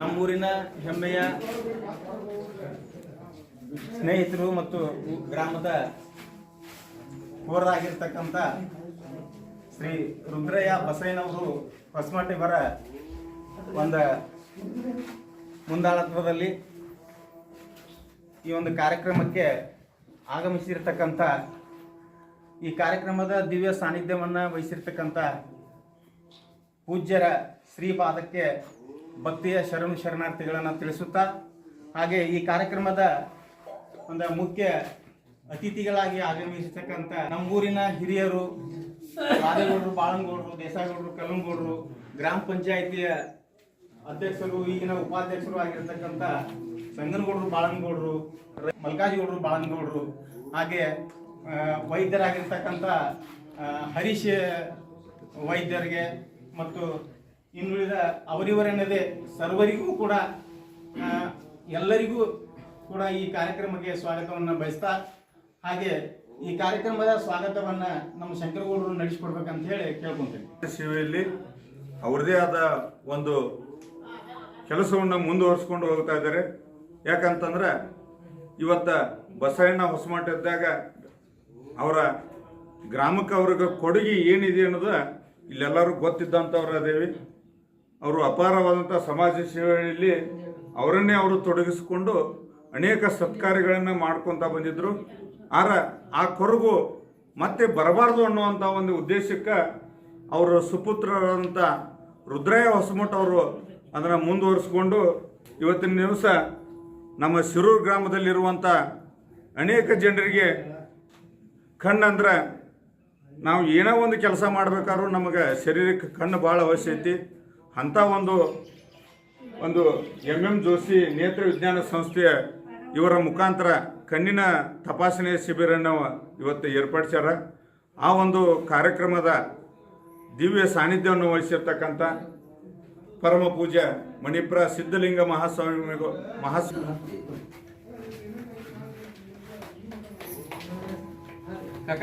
ನಮ್ಮೂರಿನ ಹೆಮ್ಮೆಯ ಸ್ನೇಹಿತರು ಮತ್ತು ಗ್ರಾಮದ ಹೋರಾಗಿರ್ತಕ್ಕಂಥ ಶ್ರೀ ರುದ್ರಯ್ಯ ಬಸಯ್ಯನವರು ಹೊಸಮಟ್ಟಿವರ ಒಂದು ಮುಂದಾಳತ್ವದಲ್ಲಿ ಈ ಒಂದು ಕಾರ್ಯಕ್ರಮಕ್ಕೆ ಆಗಮಿಸಿರ್ತಕ್ಕಂಥ, ಈ ಕಾರ್ಯಕ್ರಮದ ದಿವ್ಯ ಸಾನ್ನಿಧ್ಯವನ್ನು ವಹಿಸಿರ್ತಕ್ಕಂಥ ಪೂಜ್ಯರ ಶ್ರೀಪಾದಕ್ಕೆ ಭಕ್ತಿಯ ಶರಣ ಶರಣಾರ್ಥಿಗಳನ್ನು ತಿಳಿಸುತ್ತಾ, ಹಾಗೆ ಈ ಕಾರ್ಯಕ್ರಮದ ಒಂದು ಮುಖ್ಯ ಅತಿಥಿಗಳಾಗಿ ಆಗಮಿಸತಕ್ಕಂಥ ನಮ್ಮೂರಿನ ಹಿರಿಯರು, ರಾಜಗೌಡರು, ಬಾಳಂಗೌಡರು, ದೇಸಾಗೌಡರು, ಕಲ್ಲಂಗೌಡರು, ಗ್ರಾಮ ಪಂಚಾಯಿತಿಯ ಅಧ್ಯಕ್ಷರು, ಈಗಿನ ಉಪಾಧ್ಯಕ್ಷರು ಆಗಿರ್ತಕ್ಕಂಥ ಸಂಗನಗೌಡರು ಬಾಳಂಗೌಡರು, ಮಲ್ಕಾಜಿಗೌಡರು ಬಾಳಂಗೌಡರು, ಹಾಗೆ ವೈದ್ಯರಾಗಿರ್ತಕ್ಕಂಥ ಹರೀಶ್ ವೈದ್ಯರಿಗೆ ಮತ್ತು ಇನ್ನುಳಿದ ಅವರಿವರೆನ್ನದೇ ಸರ್ವರಿಗೂ ಕೂಡ ಎಲ್ಲರಿಗೂ ಕೂಡ ಈ ಕಾರ್ಯಕ್ರಮಕ್ಕೆ ಸ್ವಾಗತವನ್ನು ಬಯಸ್ತಾ, ಹಾಗೆ ಈ ಕಾರ್ಯಕ್ರಮದ ಸ್ವಾಗತವನ್ನ ನಮ್ಮ ಶಂಕರಗೌಡರು ನಡೆಸಿಕೊಡ್ಬೇಕಂತ ಹೇಳಿ ಕೇಳ್ಕೊಂತೀನಿ ಸೇವೆಯಲ್ಲಿ ಅವ್ರದೇ ಆದ ಒಂದು ಕೆಲಸವನ್ನು ಮುಂದುವರಿಸ್ಕೊಂಡು ಹೋಗ್ತಾ ಇದ್ದಾರೆ. ಯಾಕಂತಂದ್ರೆ ಇವತ್ತ ಬಸವಣ್ಣ ಹೊಸಮಠ ಇದ್ದಾಗ ಅವರ ಗ್ರಾಮಕ್ಕೆ ಅವ್ರಿಗೆ ಕೊಡುಗೆ ಏನಿದೆ ಅನ್ನೋದು ಇಲ್ಲೆಲ್ಲರೂ ಗೊತ್ತಿದ್ದಂಥವ್ರು ಅದೇವಿ ಅವರು ಅಪಾರವಾದಂಥ ಸಮಾಜ ಸೇವೆಯಲ್ಲಿ ಅವರನ್ನೇ ಅವರು ತೊಡಗಿಸಿಕೊಂಡು ಅನೇಕ ಸತ್ಕಾರ್ಯಗಳನ್ನು ಮಾಡ್ಕೊತ ಬಂದಿದ್ದರು ಆರ, ಆ ಕೊರಗು ಮತ್ತೆ ಬರಬಾರ್ದು ಅನ್ನುವಂಥ ಒಂದು ಉದ್ದೇಶಕ್ಕೆ ಅವರು ಸುಪುತ್ರರಾದಂಥ ರುದ್ರಯ್ಯ ಹೊಸಮಠ ಅವರು ಅದನ್ನು ಮುಂದುವರಿಸ್ಕೊಂಡು ಇವತ್ತಿನ ದಿವಸ ನಮ್ಮ ಶಿರೂರು ಗ್ರಾಮದಲ್ಲಿರುವಂಥ ಅನೇಕ ಜನರಿಗೆ ಕಣ್ಣಂದ್ರೆ ನಾವು ಏನೋ ಒಂದು ಕೆಲಸ ಮಾಡಬೇಕಾದ್ರೂ ನಮಗೆ ಶರೀರಕ್ಕೆ ಕಣ್ಣು ಭಾಳ ಅವಶ್ಯ ಐತಿ. ಅಂಥ ಒಂದು ಒಂದು ಎಂ ಎಂ ಜೋಶಿ ನೇತ್ರ ವಿಜ್ಞಾನ ಸಂಸ್ಥೆಯ ಇವರ ಮುಖಾಂತರ ಕಣ್ಣಿನ ತಪಾಸಣೆ ಶಿಬಿರನ್ನು ಇವತ್ತು ಏರ್ಪಡಿಸ್ಯಾರ ಆ ಒಂದು ಕಾರ್ಯಕ್ರಮದ ದಿವ್ಯ ಸಾನ್ನಿಧ್ಯವನ್ನು ವಹಿಸಿರ್ತಕ್ಕಂಥ ಪರಮ ಪೂಜ್ಯ ಮಣಿಪುರ ಸಿದ್ಧಲಿಂಗ ಮಹಾಸ್ವಾಮಿಗೂ ಮಹಾಸ್ ಕಾಕ.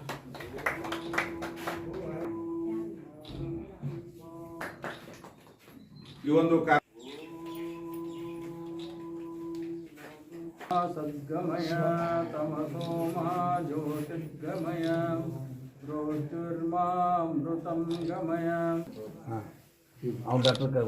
ಈ ಒಂದು ಕಾ ಸದ್ಗಮಯ ತಮಸೋ ಮಾ ಜ್ಯೋತಿರ್ಗಮಯ ಜ್ಯೋತಿರ್ಮಾಮೃತಂ ಗಮಯ ಅವ್ನು ಡಾಕ್ಟರ್ ಕೈ